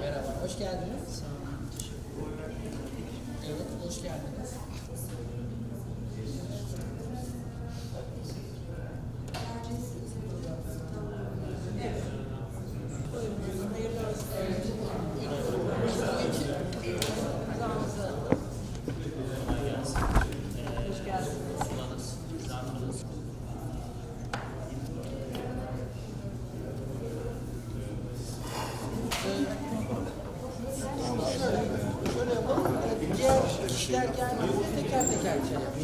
Merhaba, hoş geldiniz. Sağ olun. Evet, hoş geldiniz. Kişiler geldiğinde teker teker şey yapalım.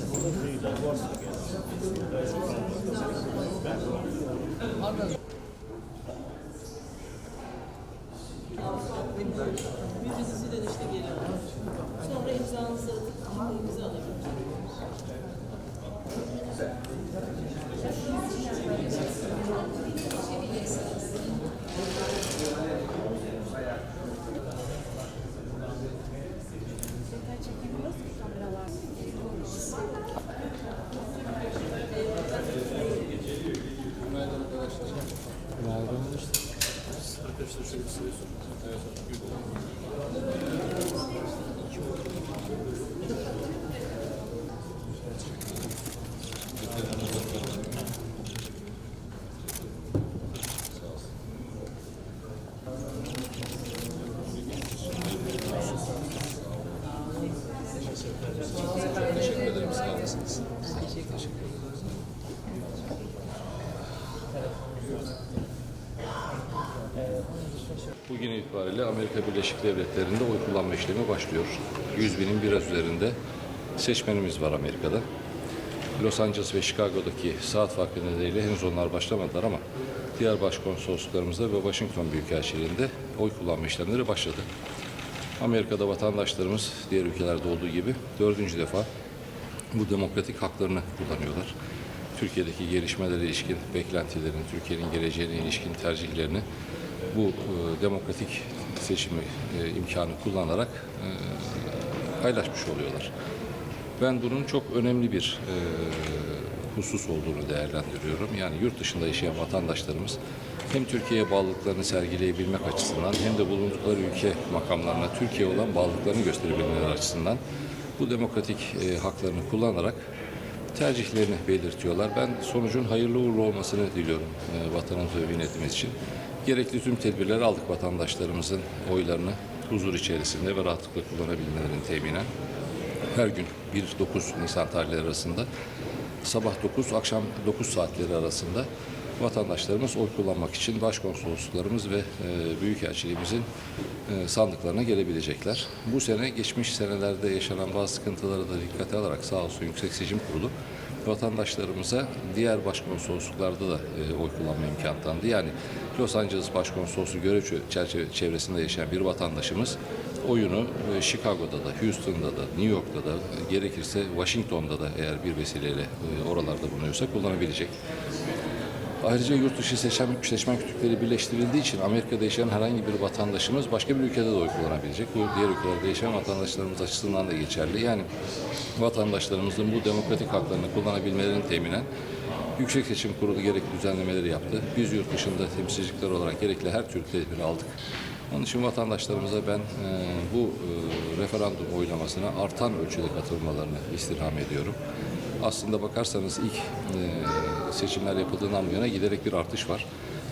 Anladım. Teşekkür ederim. Sağ olasınız. Teşekkür ederim. Bugün itibariyle Amerika Birleşik Devletleri'nde oy kullanma işlemi başlıyor. 100 binin biraz üzerinde seçmenimiz var Amerika'da. Los Angeles ve Chicago'daki saat farkı nedeniyle henüz onlar başlamadılar ama diğer başkonsolosluklarımızda ve Washington Büyükelçiliği'nde oy kullanma işlemleri başladı. Amerika'da vatandaşlarımız diğer ülkelerde olduğu gibi dördüncü defa bu demokratik haklarını kullanıyorlar. Türkiye'deki gelişmelere ilişkin beklentilerini, Türkiye'nin geleceğine ilişkin tercihlerini bu e, demokratik seçimi e, imkanı kullanarak e, paylaşmış oluyorlar. Ben bunun çok önemli bir e, husus olduğunu değerlendiriyorum. Yani yurt dışında yaşayan vatandaşlarımız hem Türkiye'ye bağlılıklarını sergileyebilmek açısından hem de bulundukları ülke makamlarına Türkiye olan bağlılıklarını gösterebilmeleri açısından bu demokratik e, haklarını kullanarak tercihlerini belirtiyorlar. Ben sonucun hayırlı uğurlu olmasını diliyorum e, vatanımız ve için. Gerekli tüm tedbirleri aldık vatandaşlarımızın oylarını huzur içerisinde ve rahatlıkla kullanabilmelerini teminen her gün 1-9 Nisan tarihleri arasında sabah 9, akşam 9 saatleri arasında vatandaşlarımız oy kullanmak için başkonsolosluklarımız ve e, büyükelçiliğimizin e, sandıklarına gelebilecekler. Bu sene geçmiş senelerde yaşanan bazı sıkıntıları da dikkate alarak sağ olsun Yüksek Seçim Kurulu vatandaşlarımıza diğer başkonsolosluklarda da e, oy kullanma imkanı tanıdı. Yani Los Angeles Başkonsolosluğu görev çerçeve çevresinde yaşayan bir vatandaşımız oyunu e, Chicago'da da, Houston'da da, New York'ta da, e, gerekirse Washington'da da eğer bir vesileyle e, oralarda bulunuyorsa kullanabilecek. Ayrıca yurt dışı seçmen, seçmen kütükleri birleştirildiği için Amerika'da yaşayan herhangi bir vatandaşımız başka bir ülkede de oy kullanabilecek. Bu diğer ülkelerde yaşayan vatandaşlarımız açısından da geçerli. Yani vatandaşlarımızın bu demokratik haklarını kullanabilmelerini teminen Yüksek Seçim Kurulu gerekli düzenlemeleri yaptı. Biz yurt dışında temsilcilikler olarak gerekli her türlü tedbiri aldık. Onun için vatandaşlarımıza ben e, bu e, referandum oylamasına artan ölçüde katılmalarını istirham ediyorum. Aslında bakarsanız ilk e, seçimler yapıldığından bu yana giderek bir artış var.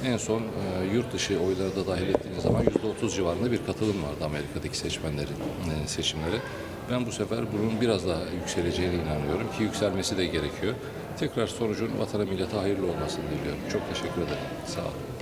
En son e, yurt dışı oyları da dahil ettiğiniz zaman %30 civarında bir katılım vardı Amerika'daki seçmenlerin e, seçimlere. Ben bu sefer bunun biraz daha yükseleceğine inanıyorum ki yükselmesi de gerekiyor. Tekrar sonucun vatana millete hayırlı olmasını diliyorum. Çok teşekkür ederim. Sağ olun.